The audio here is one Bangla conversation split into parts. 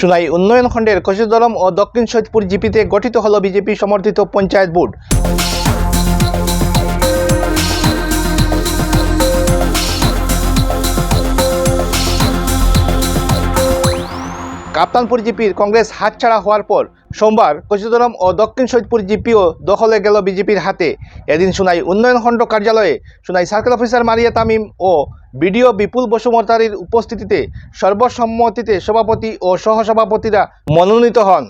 সুনাই উন্নয়ন খণ্ডের কশিদলম ও দক্ষিণ সৈদপুর জিপিতে গঠিত হল বিজেপি সমর্থিত পঞ্চায়েত বোর্ড। কাপ্তানপুর জিপির কংগ্রেস হাতছাড়া হওয়ার পর সোমবার কচিদরম ও দক্ষিণ সৈয়দপুর জিপিও দখলে গেল বিজেপির হাতে। এদিন সুনাই উন্নয়ন খণ্ড কার্যালয়ে সুনাই সার্কেল অফিসার মারিয়া তামিম ও বিডিও বিপুল বসুমতারির উপস্থিতিতে সর্বসম্মতিতে সভাপতি ও সহসভাপতিরা মনোনীত হন।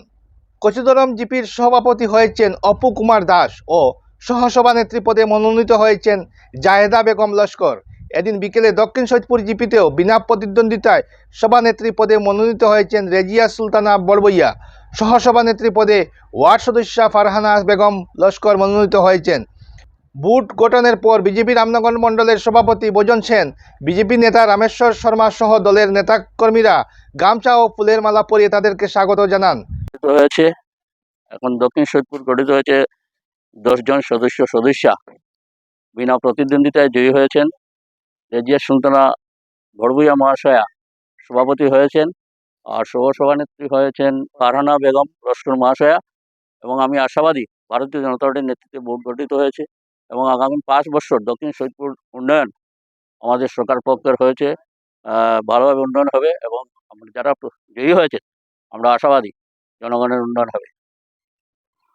কচিদরম জিপির সভাপতি হয়েছেন অপু কুমার দাস ও সহসভানেত্রী পদে মনোনীত হয়েছেন জাহেদা বেগম লস্কর। এদিন বিকেলে দক্ষিণ সৈয়দপুর জিপিতেও বিনা প্রতিদ্বন্দ্বিতায় সভানেত্রী পদে মনোনীত হয়েছেন রেজিয়া সুলতানা বড়বইয়া। সহসভানেত্রী পদে ওয়ার্ড সদস্যা ফারহানা বেগম লস্কর মনোনীত হয়েছেন। বুট গঠনের পর বিজেপি রামনগর মণ্ডলের সভাপতি ভোজন সেন, বিজেপি নেতা রামেশ্বর শর্মা সহ দলের নেতাকর্মীরা গামছা ও ফুলের মালা পরিয়ে তাদেরকে স্বাগত জানান। হয়েছে, এখন দক্ষিণ সৈয়দপুর গঠিত হয়েছে দশজন সদস্য সদস্যা। বিনা প্রতিদ্বন্দ্বিতায় জয়ী হয়েছেন রেজিয়া সুলতানা ভড়বুইয়া মহাশয়া সভাপতি হয়েছেন আর সহ সভানেত্রী হয়েছেন ফারহানা বেগম লস্কর মহাশয়া এবং আমি আশাবাদী ভারতীয় জনতা পার্টির নেতৃত্বে বোর্ড গঠিত হয়েছে এবং আগামী পাঁচ বছর দক্ষিণ সৈয়দপুর উন্নয়ন আমাদের সরকার পক্ষের হয়েছে ভালোভাবে উন্নয়ন হবে এবং আমরা যারা জয়ী হয়েছে, আমরা আশাবাদী জনগণের উন্নয়ন হবে।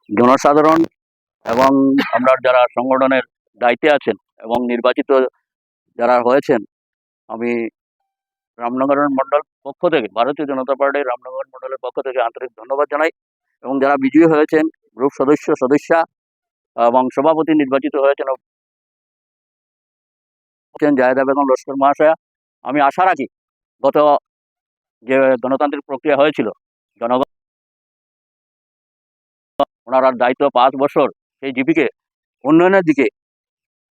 জনসাধারণ এবং আমরা যারা সংগঠনের দায়িত্বে আছেন এবং নির্বাচিত যারা হয়েছেন, আমি রামনগর মণ্ডল পক্ষ থেকে, ভারতীয় জনতা পার্টির রামনগর মণ্ডলের পক্ষ থেকে আন্তরিক ধন্যবাদ জানাই এবং যারা বিজয়ী হয়েছেন, গ্রুপ সদস্য, সদস্যা এবং সভাপতি নির্বাচিত হয়েছেন জাহেদা বেগম, লস্কর মহাশয়া। আমি আশা রাখি গত যে গণতান্ত্রিক প্রক্রিয়া হয়েছিল, জনগণ ওনার দায়িত্ব পাঁচ বছর সেই জিপিকে উন্নয়নের দিকে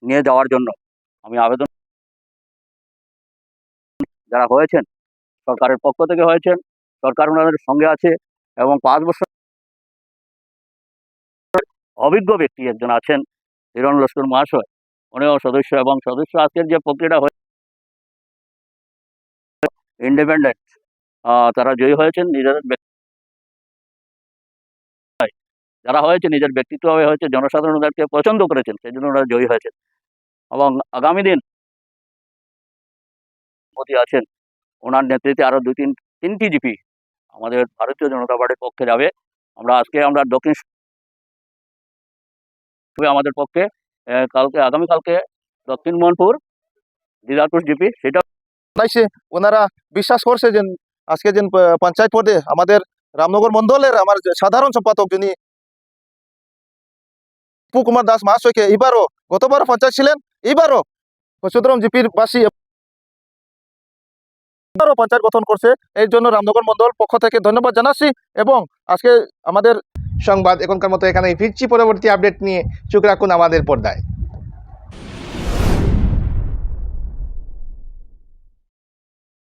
নিয়ে যাওয়ার জন্য আমি আবেদন যারা হয়েছেন, সরকারের পক্ষ থেকে হয়েছেন, সরকার ওনাদের সঙ্গে আছে এবং পাঁচ বছর অভিজ্ঞ ব্যক্তি একজন আছেন, হিরণ লস্কর মহাশয়। উনিও সদস্য এবং সদস্য আজকের যে প্রক্রিয়াটা হয়ে ইন্ডিপেন্ডেন্ট তারা জয়ী হয়েছেন, নিজেদের যারা হয়েছে, নিজের ব্যক্তিত্বভাবে হয়েছে, জনসাধারণ ওদেরকে পছন্দ করেছেন সেই জন্য ওনারা জয়ী হয়েছেন। এবং আগামী দিন মোদী আছেন, ওনার নেতৃত্বে আরও দুই তিন, তিনটি জিপি আমাদের ভারতীয় জনতা পার্টির পক্ষে যাবে। আমরা আজকে আমরা দক্ষিণ আমাদের পক্ষে কালকে আগামীকালকে দক্ষিণ মোহনপুর দিদারপুর জিপি, সেটা জানাইছে ওনারা বিশ্বাস করছে যে আজকে যে পঞ্চায়েত পদে আমাদের রামনগর মন্ডলের আমার সাধারণ সম্পাদক যিনি অপু কুমার দাস মহাশয়কে এবারও গতবারও পঞ্চায়েত ছিলেন এবারও কচুদ্রম জিপির বাসী এবারও পঞ্চায়েত গঠন করছে, এর জন্য রামনগর মন্ডল পক্ষ থেকে ধন্যবাদ জানাচ্ছি এবং আজকে আমাদের সংবাদ এখনকার মতো এখানে ফিরছি। পরবর্তী আপডেট নিয়ে চোখ রাখুন আমাদের পর্দায়।